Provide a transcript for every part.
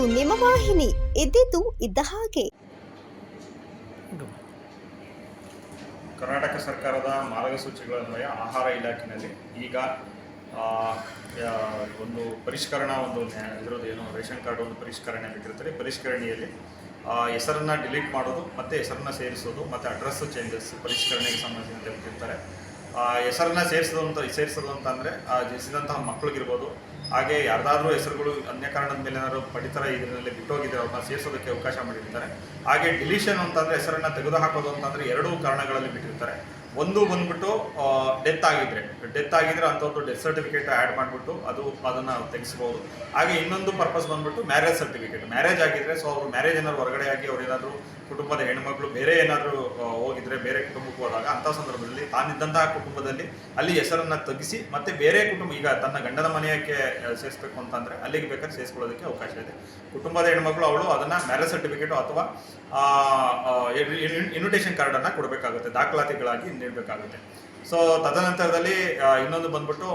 ನಿಮ್ಮ ವಾಹಿನಿ. ಇದ್ದಿದ್ದು ಇದ್ದ ಹಾಗೆ. ಕರ್ನಾಟಕ ಸರ್ಕಾರದ ಮಾರ್ಗಸೂಚಿಗಳನ್ವಯ ಆಹಾರ ಇಲಾಖೆಯಲ್ಲಿ ಈಗ ಒಂದು ಪರಿಷ್ಕರಣಾ ಒಂದು ಇದ್ರದ್ದು ಏನು, ರೇಷನ್ ಕಾರ್ಡ್ ಒಂದು ಪರಿಷ್ಕರಣೆ ಬೇಕಿರ್ತಾರೆ ಪರಿಷ್ಕರಣೆಯಲ್ಲಿ ಹೆಸರನ್ನ ಡಿಲೀಟ್ ಮಾಡೋದು, ಮತ್ತು ಹೆಸರನ್ನ ಸೇರಿಸೋದು, ಮತ್ತು ಅಡ್ರೆಸ್ ಚೇಂಜಸ್, ಪರಿಷ್ಕರಣೆಗೆ ಸಂಬಂಧಿಸಿದಂತೆ ಬಿಟ್ಟಿರ್ತಾರೆ ಹೆಸರನ್ನ ಸೇರಿಸೋದಂತ ಸೇರಿಸೋದು ಅಂತ ಅಂದರೆ ಜನಿಸಿದಂತಹ ಮಕ್ಕಳಿಗಿರ್ಬೋದು ಹಾಗೆ ಯಾರ್ದಾದ್ರೂ ಹೆಸರುಗಳು ಅನ್ಯ ಕಾರಣದ ಮೇಲೆ ಏನಾದ್ರು ಪಡಿತರ ಇದರಲ್ಲಿ ಬಿಟ್ಟೋಗಿದ್ರೆ ಅವ್ರನ್ನ ಸೇರಿಸೋದಕ್ಕೆ ಅವಕಾಶ ಮಾಡಿರ್ತಾರೆ. ಹಾಗೆ ಡಿಲೀಷನ್ ಅಂತಂದರೆ ಹೆಸರನ್ನ ತೆಗೆದು ಹಾಕೋದು ಅಂತಂದರೆ ಎರಡೂ ಕಾರಣಗಳಲ್ಲಿ ಬಿಟ್ಟಿರ್ತಾರೆ. ಒಂದು ಬಂದ್ಬಿಟ್ಟು ಡೆತ್ ಆಗಿದ್ರೆ. ಡೆತ್ ಆಗಿದ್ರೆ ಅಂಥದ್ದು ಡೆತ್ ಸರ್ಟಿಫಿಕೇಟ್ ಆ್ಯಡ್ ಮಾಡಿಬಿಟ್ಟು ಅದು ಅದನ್ನು ತೆಗೆಸ್ಬೋದು. ಹಾಗೆ ಇನ್ನೊಂದು ಪರ್ಪಸ್ ಬಂದ್ಬಿಟ್ಟು ಮ್ಯಾರೇಜ್ ಸರ್ಟಿಫಿಕೇಟ್ ಮ್ಯಾರೇಜ್ ಆಗಿದ್ರೆ ಸೊ ಅವರು ಮ್ಯಾರೇಜ್ ಏನಾದ್ರು ಹೊರಗಡೆ ಆಗಿ ಅವ್ರು ಏನಾದರೂ ಕುಟುಂಬದ ಹೆಣ್ಮಕ್ಳು ಬೇರೆ ಏನಾದರೂ ಹೋಗಿದ್ರೆ ಬೇರೆ ಕುಟುಂಬಕ್ಕೆ ಹೋದಾಗ ಅಂಥ ಸಂದರ್ಭದಲ್ಲಿ ತಾನಿದ್ದಂತಹ ಕುಟುಂಬದಲ್ಲಿ ಅಲ್ಲಿ ಹೆಸರನ್ನ ತೆಗೆಸಿ ಮತ್ತೆ ಬೇರೆ ಕುಟುಂಬ, ಈಗ ತನ್ನ ಗಂಡನ ಮನೆಯಕ್ಕೆ ಸೇರಿಸ್ಬೇಕು ಅಂತಂದರೆ ಅಲ್ಲಿಗೆ ಬೇಕಾದ್ರೆ ಸೇರಿಸ್ಕೊಳ್ಳೋದಕ್ಕೆ ಅವಕಾಶ ಇದೆ. ಕುಟುಂಬದ ಹೆಣ್ಮಕ್ಳು ಅವಳು ಅದನ್ನ ಮ್ಯಾರೇಜ್ ಸರ್ಟಿಫಿಕೇಟ್ ಅಥವಾ ಇನ್ವಿಟೇಷನ್ ಕಾರ್ಡನ್ನು ಕೊಡಬೇಕಾಗುತ್ತೆ. ದಾಖಲಾತಿಗಳಾಗಿ ನೀಡಬೇಕಾಗುತ್ತೆ. ಸೊ ತದನಂತರದಲ್ಲಿ ಇನ್ನೊಂದು ಬಂದ್ಬಿಟ್ಟು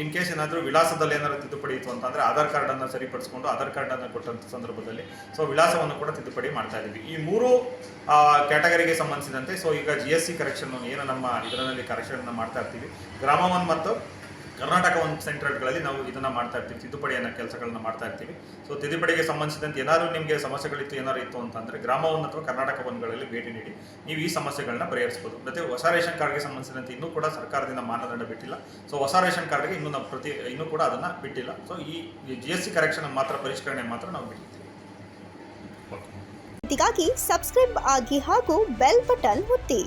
ಇನ್ ಕೇಸ್ ಏನಾದರೂ ವಿಳಾಸದಲ್ಲಿ ಏನಾದರೂ ತಿದ್ದುಪಡಿ ಇತ್ತು ಅಂತಂದರೆ ಆಧಾರ್ ಕಾರ್ಡನ್ನು ಸರಿಪಡಿಸ್ಕೊಂಡು ಆಧಾರ್ ಕಾರ್ಡನ್ನು ಕೊಟ್ಟಂಥ ಸಂದರ್ಭದಲ್ಲಿ ಸೊ ವಿಳಾಸವನ್ನು ಕೂಡ ತಿದ್ದುಪಡಿ ಮಾಡ್ತಾ ಇದ್ದೀವಿ. ಈ ಮೂರು ಕ್ಯಾಟಗರಿಗೆ ಸಂಬಂಧಿಸಿದಂತೆ ಸೊ ಈಗ ಜಿ ಎಸ್ ಸಿ ಕರೆಕ್ಷನ್ ಏನು ನಮ್ಮ ಇದರಲ್ಲಿ ಕರೆಕ್ಷನ್ ಮಾಡ್ತಾ ಇರ್ತೀವಿ. ಗ್ರಾಮ ಒನ್ ಮತ್ತು ಕರ್ನಾಟಕ ಒಂದು ಸೆಂಟ್ರಲ್ಗಳಲ್ಲಿ ನಾವು ಇದನ್ನು ಮಾಡ್ತಾ ಇರ್ತೀವಿ, ತಿದ್ದುಪಡಿಯನ್ನು ಕೆಲಸಗಳನ್ನ ಮಾಡ್ತಾ ಇರ್ತೀವಿ. ಸೊ ತಿದ್ದುಪಡಿಗೆ ಸಂಬಂಧಿಸಿದಂತೆ ಏನಾದರೂ ನಿಮಗೆ ಸಮಸ್ಯೆಗಳಿತ್ತು, ಏನಾದ್ರು ಇತ್ತು ಅಂತಂದರೆ ಗ್ರಾಮ ಒನ್ ಅಥವಾ ಕರ್ನಾಟಕ ಒನ್ಗಳಲ್ಲಿ ಭೇಟಿ ನೀಡಿ. ನೀವು ಈ ಸಮಸ್ಯೆಗಳನ್ನ ಪರಿಹರಿಸಬಹುದು ಮತ್ತೆ ಹೊಸ ರೇಷನ್ ಕಾರ್ಡ್ಗೆ ಸಂಬಂಧಿಸಿದಂತೆ ಇನ್ನೂ ಕೂಡ ಸರ್ಕಾರದಿಂದ ಮಾನದಂಡ ಬಿಟ್ಟಿಲ್ಲ. ಸೊ ಹೊಸ ರೇಷನ್ ಕಾರ್ಡ್ಗೆ ಇನ್ನೂ ನಾವು ಪ್ರತಿ, ಇನ್ನೂ ಕೂಡ ಅದನ್ನು ಬಿಟ್ಟಿಲ್ಲ. ಸೊ ಈ ಜಿ ಎಸ್ ಸಿ ಕರೆಕ್ಷನ್ ಮಾತ್ರ, ಪರಿಷ್ಕರಣೆ ಮಾತ್ರ ನಾವು ಬಿಟ್ಟಿದ್ದೀವಿ ಇದಕ್ಕಾಗಿ ಸಬ್ಸ್ಕ್ರೈಬ್ ಆಗಿ ಹಾಗೂ ಬೆಲ್ ಬಟನ್ ಒತ್ತಿ.